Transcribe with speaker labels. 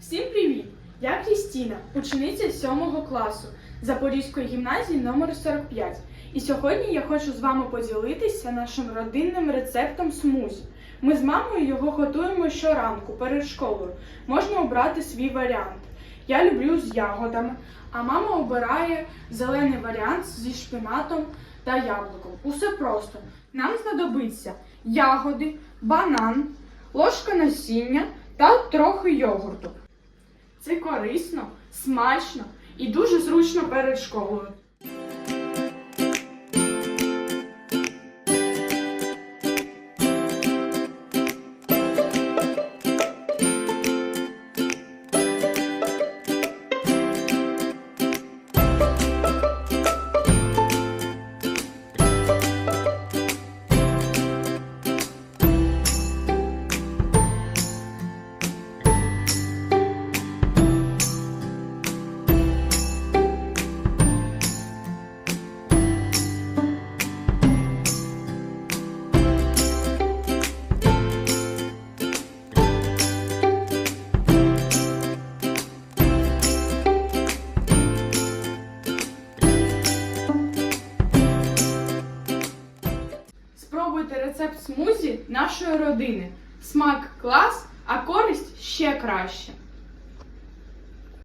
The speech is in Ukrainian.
Speaker 1: Всім привіт! Я Крістіна, учениця 7 класу Запорізької гімназії номер 45. І сьогодні я хочу з вами поділитися нашим родинним рецептом смузі. Ми з мамою його готуємо щоранку перед школою. Можна обрати свій варіант. Я люблю з ягодами, а мама обирає зелений варіант зі шпинатом та яблуком. Усе просто. Нам знадобиться ягоди, банан, ложка насіння та трохи йогурту. Це корисно, смачно і дуже зручно перед школою. Спробуйте рецепт смузі нашої родини. Смак клас, а користь ще краще.